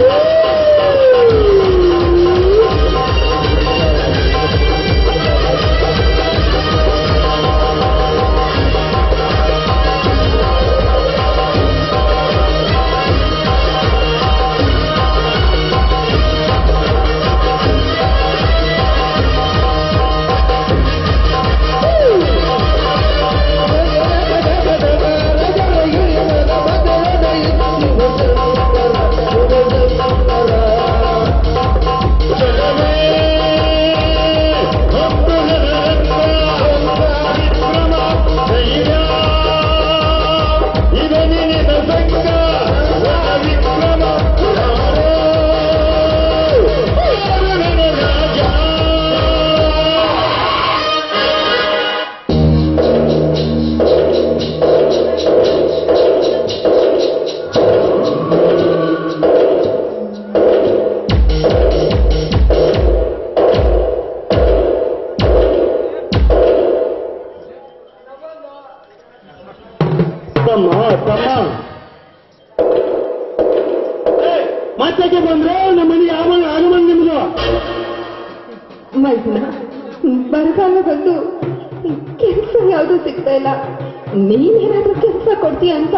Yeah. ತಮ್ಮ ತಮ್ಮ ಮತ್ತಕ್ಕೆ ಬಂದ್ರೆ ನಮ್ಮ ಮನೆ ಯಾವ ಆಗಮನ್ ನಿಮ್ದು? ಮೈದುನ ಬರಗಾಲ ಬಂದು ಕೆಲಸ ಯಾವುದು ಸಿಗ್ತಾ ಇಲ್ಲ. ನೀನೇನಾದ್ರೂ ಕೆಲಸ ಕೊಡ್ತೀಯ ಅಂತ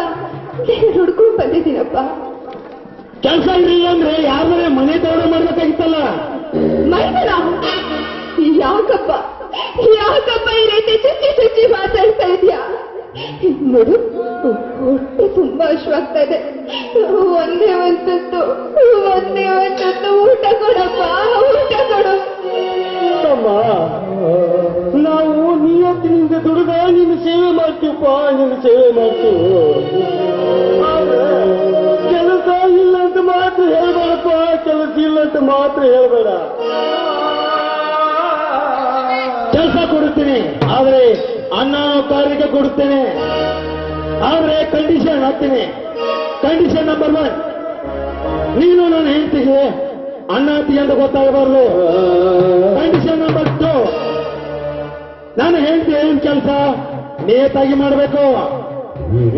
ಹುಡ್ಕೊಂಡು ಬಂದಿದ್ದೀನಪ್ಪ. ಕೆಲಸ ಇರಲಿಲ್ಲ ಅಂದ್ರೆ ಯಾರ ಮನೆ? ತೋಡ ಮಾಡ್ಬೇಕಾಗಿತ್ತಲ್ಲ. ಮೈದುನ ಯಾಕಪ್ಪ? ಯಾಕಪ್ಪ ಈ ರೀತಿ ಚುಚ್ಚಿ ಚುಚ್ಚಿ ಮಾತಾಡ್ತಾ ಇದೀಯಾ? ನೋಡು ಹೊಟ್ಟೆ ತುಂಬಾ ಹಶ್ವಾಗ್ತಾ ಇದೆ ಒಂದೇ ಒಂದತ್ತು ಒಂದೇ ಒಂದತ್ತು ಊಟ ಕೊಡಪ್ಪ ಊಟ ಕೊಡು. ತಮ್ಮ, ನಾವು ನಿಯತ್ತಿನಿಂದ ದುಡಿದ ನಿನ್ನ ಸೇವೆ ಮಾಡ್ತೀವಪ್ಪ, ನಿನ್ನ ಸೇವೆ ಮಾಡ್ತೀವಿ. ಕೆಲಸ ಇಲ್ಲ ಅಂತ ಮಾತ್ರ ಹೇಳ್ಬೇಡಪ್ಪ, ಕೆಲಸ ಇಲ್ಲ ಅಂತ ಮಾತ್ರ ಹೇಳ್ಬೇಡ. ಕೆಲಸ ಕೊಡುತ್ತೇನೆ. ಆದರೆ ಅನ್ನ ಕಾರ್ಯಕ್ಕೆ ಕೊಡುತ್ತೇನೆ. ಆದರೆ ಕಂಡೀಷನ್ ಹಾಕ್ತೀನಿ. ಕಂಡೀಷನ್ ನಂಬರ್ ಒನ್ ನೀನು ನನ್ನ ಹೆಂಡತಿಗೆ ಅನ್ನ ಹತ್ತಿಗೆ ಅಂತ ಗೊತ್ತಾಗಬಾರ್ದು. ಕಂಡೀಷನ್ ನಂಬರ್ ಟು ನಾನು ಹೇಳ್ತೀನಿ ಏನ್ ಕೆಲಸ? ನೇತಾಗಿ ಮಾಡಬೇಕು.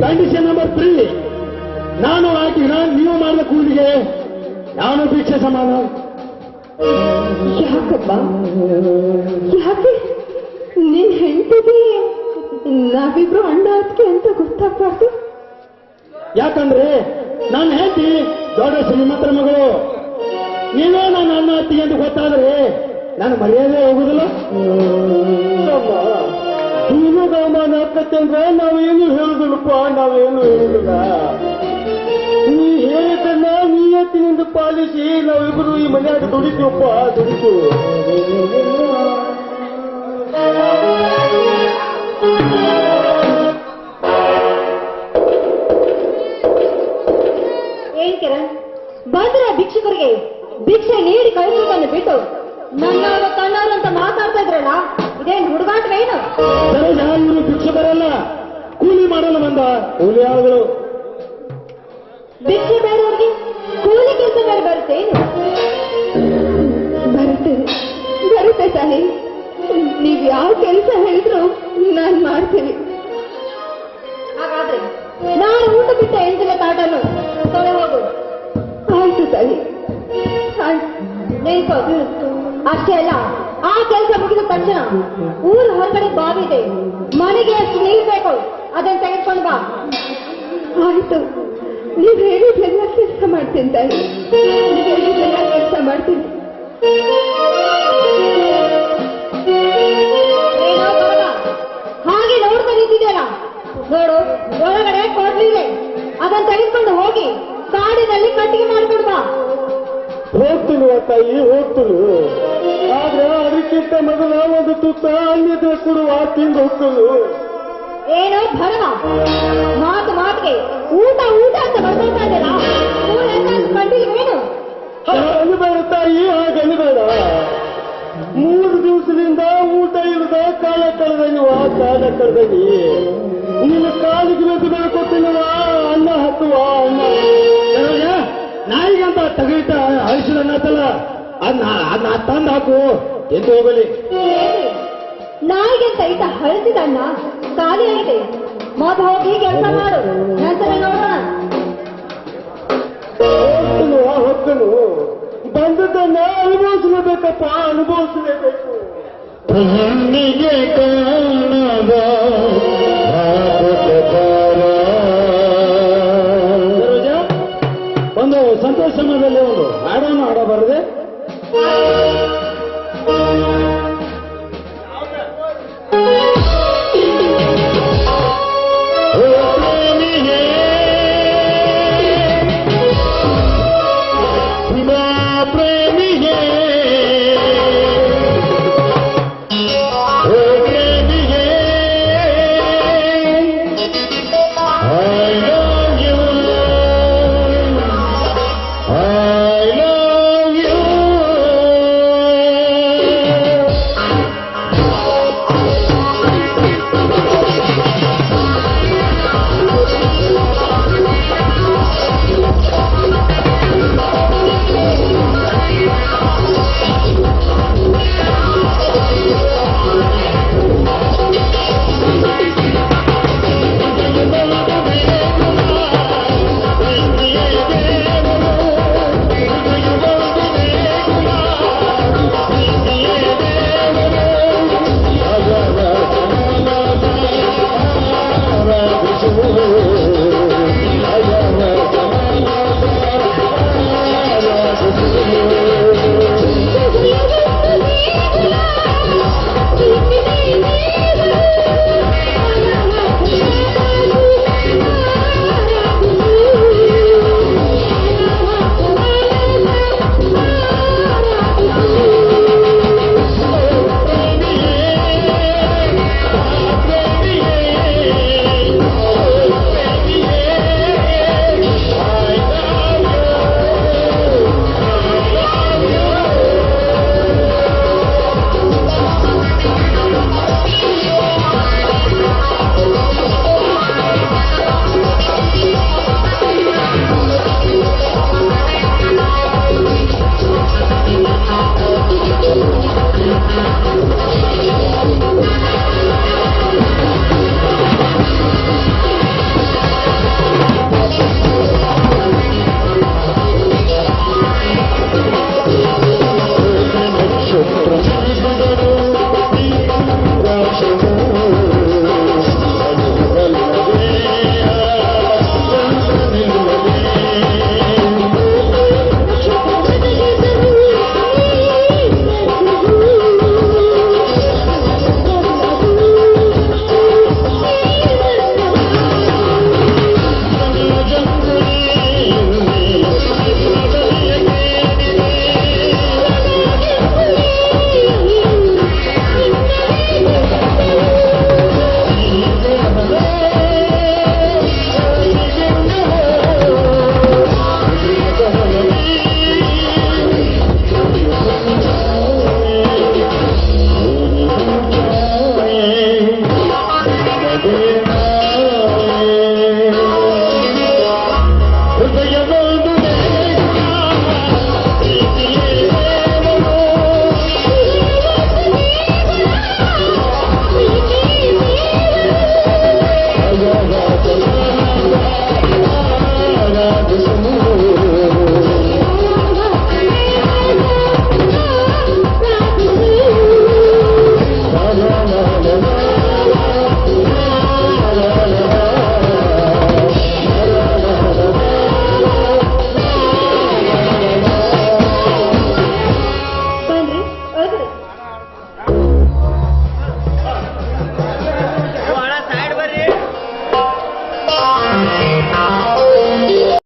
ಕಂಡೀಷನ್ ನಂಬರ್ ತ್ರೀ ನಾನು ಹಾಕಿ ನಾನು ನೀವು ಮಾಡಿದ ಕೂಲಿಗೆ ನಾನು ಭಿಕ್ಷೆ ಸಮಾನ. ಯಾಕಪ್ಪ? ಯಾಕೆ? ನಿನ್ ಹೆಂಡತಿಗೆ ನಾವಿಬ್ರು ಅಣ್ಣ ಅದಕ್ಕೆ ಅಂತ ಗೊತ್ತಾಗ್ಬಾರ್ದು? ಯಾಕಂದ್ರೆ ನಾನು ಹೇಳ್ತಿ ದೊಡ್ಡ ಶ್ರೀಮಂತರ ಮಗಳು. ನೀನೇ ನನ್ನ ಅಣ್ಣ ಅತ್ತಿಗೆ ಅಂತ ಗೊತ್ತಾದ್ರೆ ನಾನು ಮರ್ಯಾದೆ ಹೋಗುದಿಲ್ಲ? ಅವಮಾನ ಆಕತ್ತೆ ಅಂದ್ರೆ ನಾವೇನು ಹೇಳುದಿಲ್ಲಪ್ಪ, ನಾವೇನು ಹೇಳುದಿಲ್ಲ. ನೀ ಹೇಳಿದ್ದನ್ನ ನಿಯತ್ತಿನಿಂದ ಪಾಲಿಸಿ, ನಾವಿಬ್ರು ಈ ಮನೆಯಾಗ ದುಡಿತೀವಪ್ಪ ದುಡಿತು ಏನ್ ಭಿಕ್ಷುಕರಿಗೆ ಭಿಕ್ಷೆ ನೀಡಿ ಕಳಿಸೋದನ್ನು ಬಿಟ್ಟು, ನನ್ನ ಅಂತ ಮಾತಾಡ್ತಾ ಇದ್ರಲ್ಲ ಇದೇನ್ ಹುಡುಗಾಟವೇನು ಸರೋಜ ಇವರು ಭಿಕ್ಷುಕರಲ್ಲ ಕೂಲಿ ಮಾಡಲ್ಲ ಬಂದ ಕೂಲಿ ಆಳುಗಳು ಭಿಕ್ಷೆ ಬೇಡವ್ರಿಗೆ ಕೂಲಿ ಕೆಲಸ ಬೇರೆ ಬರುತ್ತೇನು ಬರುತ್ತೆ. ಬರುತ್ತೆ ತಾಯಿ ನೀವ್ ಯಾವ ಕೆಲಸ ಹೇಳಿದ್ರು ನಾನು ಮಾಡ್ತೀನಿ. ಹಾಗಾದ್ರೆ ನಾನು ಊಟ ಬಿಟ್ಟ ಎಂಟಿನ ಕಾಟನು ತೊಳೆ ಹೋಗು. ಆಯ್ತು ತಾಯಿ ಆಯ್ತು. ಅಷ್ಟೇ ಅಲ್ಲ ಆ ಕೆಲಸ ಮುಗಿದ ತಕ್ಷಣ ಊರ ಹೊರಗಡೆ ಬಾವಿ ಇದೆ. ಮನೆಗೆ ಅಷ್ಟು ನೀರು ಬೇಕು. ಅದನ್ನ ತೆಗೆದುಕೊಂಡು ಬಾ. ಆಯ್ತು. ನೀವು ಹೇಳಿದ್ದೆಲ್ಲ ಕೆಲಸ ಮಾಡ್ತೀನಿ ಕೆಲಸ ಮಾಡ್ತೀನಿ. ಹಾಗೆ ನೋಡ್ತಾ ನಿಂತಿದೆಯಲ್ಲ ನೋಡು, ಒಳಗಡೆ ಕೊಡ್ಲಿದೆ. ಅದನ್ನ ತೆಗೆದುಕೊಂಡು ಹೋಗಿ ಕಾಡಿನಲ್ಲಿ ಕಟ್ಟಿಗೆ ಮಾಡ್ಕೊಂಡು ಬಾ. ಹೋಗ್ತೀನಿ ತಾಯಿ? ಹೋಗ್ತೀನಿ ಆದ್ರೆ ಅದಕ್ಕಿಂತ ಮೊದಲ ಒಂದು ತುತ್ತ ಅನ್ಯದ ಕೊಡುವ ತಿಂದು ಹೋಗ್ತೀನಿ ಏನೋ ಭರಮ ಮಾತು ಮಾತಿಗೆ ಊಟ ಊಟ ಅಂತ ಬರ್ತಾ ಇದ್ದೀರಾ ಏನು? ಅನ್ಬೇಡ ತಾಯಿ ಬೇಡ ಮೂರು ದಿವಸದಿಂದ ಊಟ ಇಲ್ಲದ ಕಾಲ ಕಳೆದನಿವ ಕಾಲ ಕಳೆದನಿ ನಿನ್ನ ಕಾಲಿಗೆ ಬೇಕು ಬೆಳ್ಕೊಟ್ಟಿನವ ಅನ್ನ ಹತ್ತುವ ಅನ್ನ ನಾಯಿಗಂತ ತಗಿಟ ಅಳಿಸಿದ ಅನ್ನತ್ತಲ್ಲ ಅದ್ನ ಅದನ್ನ ತಂದು ಹಾಕು ಎಂದು ಹೋಗಲಿ. ನಾಯಿಗೆ ತೈತಾ ಅನ್ನ ಖಾಲಿ ಆಗಿದೆ. ಮೊದಲು ಹೋಗಿ ಕೆಲಸ ಮಾಡು. ನಂತರ ನೋಡೋಣ. ಬಂದದ್ದನ್ನ ಅನುಭವಿಸಲೇಬೇಕಪ್ಪ ಅನುಭವಿಸಲೇಬೇಕು. ಹೆಣ್ಣಿಗೆ ಕಾಣದ